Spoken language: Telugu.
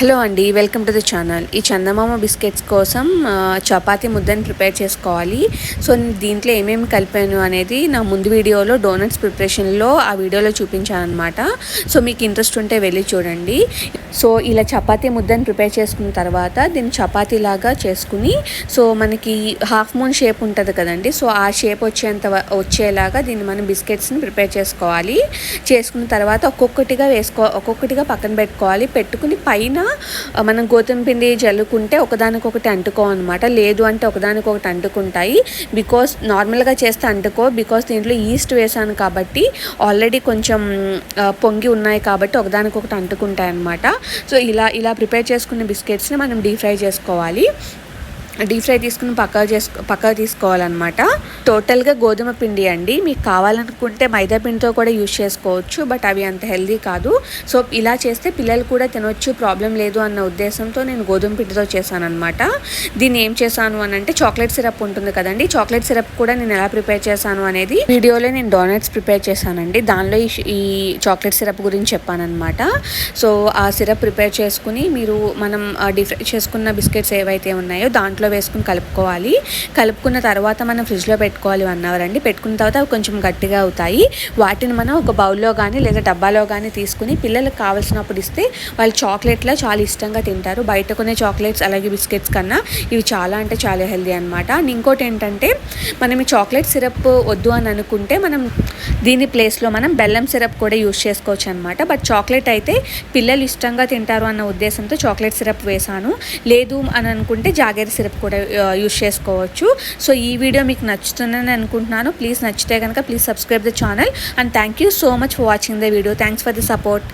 హలో అండి వెల్కమ్ టు ద ఛానల్. ఈ చందమామ బిస్కెట్స్ కోసం చపాతి చపాతీ ముద్దని ప్రిపేర్ చేసుకోవాలి. సో దీంట్లో ఏమేమి కలిపాను అనేది నా ముందు వీడియోలో డోనట్స్ ప్రిపరేషన్లో ఆ వీడియోలో చూపించాను అనమాట సో మీకు ఇంట్రెస్ట్ ఉంటే వెళ్ళి చూడండి. సో ఇలా చపాతీ ముద్దని ప్రిపేర్ చేసుకున్న తర్వాత దీన్ని చపాతి లాగా చేసుకుని సో మనకి హాఫ్ మూన్ షేప్ ఉంటుంది కదండి. సో ఆ షేప్ వచ్చేంత వచ్చేలాగా దీన్ని మనం బిస్కెట్స్ని ప్రిపేర్ చేసుకోవాలి. చేసుకున్న తర్వాత ఒక్కొక్కటిగా వేసుకో ఒక్కొక్కటిగా పక్కన పెట్టుకోవాలి. పెట్టుకుని పైన మనం గోధుమ పిండి జల్లుకుంటే ఒకదానికొకటి అంటుకో అనమాట లేదు అంటే ఒకదానికొకటి అంటుకుంటాయి. బికాస్ నార్మల్గా చేస్తే అంటుకో. బికాస్ దీంట్లో ఈస్ట్ వేసాను కాబట్టి ఆల్రెడీ కొంచెం పొంగి ఉన్నాయి కాబట్టి ఒకదానికొకటి అంటుకుంటాయి అనమాట సో ఇలా ఇలా ప్రిపేర్ చేసుకున్న బిస్కెట్స్ని మనం డీప్ ఫ్రై చేసుకోవాలి. డీప్ ఫ్రై తీసుకుని పక్కకు చేసుకో పక్కకు తీసుకోవాలన్నమాట. టోటల్గా గోధుమ పిండి అండి. మీకు కావాలనుకుంటే మైదా పిండితో కూడా యూజ్ చేసుకోవచ్చు బట్ అవి అంత హెల్దీ కాదు. సో ఇలా చేస్తే పిల్లలు కూడా తినొచ్చు ప్రాబ్లం లేదు అన్న ఉద్దేశంతో నేను గోధుమ పిండితో చేశాను అనమాట దీన్ని ఏం చేశాను అని అంటే చాక్లెట్ సిరప్ ఉంటుంది కదండి. చాక్లెట్ సిరప్ కూడా నేను ఎలా ప్రిపేర్ చేశాను అనేది వీడియోలో నేను డోనట్స్ ప్రిపేర్ చేశానండి. దానిలో ఈ చాక్లెట్ సిరప్ గురించి చెప్పానమాట సో ఆ సిరప్ ప్రిపేర్ చేసుకుని మీరు మనం డిఫ్రై చేసుకున్న బిస్కెట్స్ ఏవైతే ఉన్నాయో దాంట్లో వేసుకుని కలుపుకోవాలి. కలుపుకున్న తర్వాత మనం ఫ్రిడ్జ్లో పెట్టుకోవాలి వన్ అవర్ అండి. పెట్టుకున్న తర్వాత అవి కొంచెం గట్టిగా అవుతాయి. వాటిని మనం ఒక బౌల్లో కానీ లేదా డబ్బాలో కానీ తీసుకుని పిల్లలకు కావాల్సినప్పుడు ఇస్తే వాళ్ళు చాక్లెట్లో చాలా ఇష్టంగా తింటారు. బయట కొనే చాక్లెట్స్ అలాగే బిస్కెట్స్ కన్నా ఇవి చాలా అంటే చాలా హెల్దీ అనమాట ఇంకోటి ఏంటంటే మనం ఈ చాక్లెట్ సిరప్ వద్దు అని అనుకుంటే మనం దీని ప్లేస్లో మనం బెల్లం సిరప్ కూడా యూస్ చేసుకోవచ్చు అనమాట బట్ చాక్లెట్ అయితే పిల్లలు ఇష్టంగా తింటారు అన్న ఉద్దేశంతో చాక్లెట్ సిరప్ వేసాను లేదు అని అనుకుంటే జాగరి సిరప్ కూడా యూస్ చేసుకోవచ్చు. సో ఈ వీడియో మీకు నచ్చుతుందని అనుకుంటున్నాను. ప్లీజ్ నచ్చితే కనుక please subscribe the channel. And thank you so much for watching the video. Thanks for the support.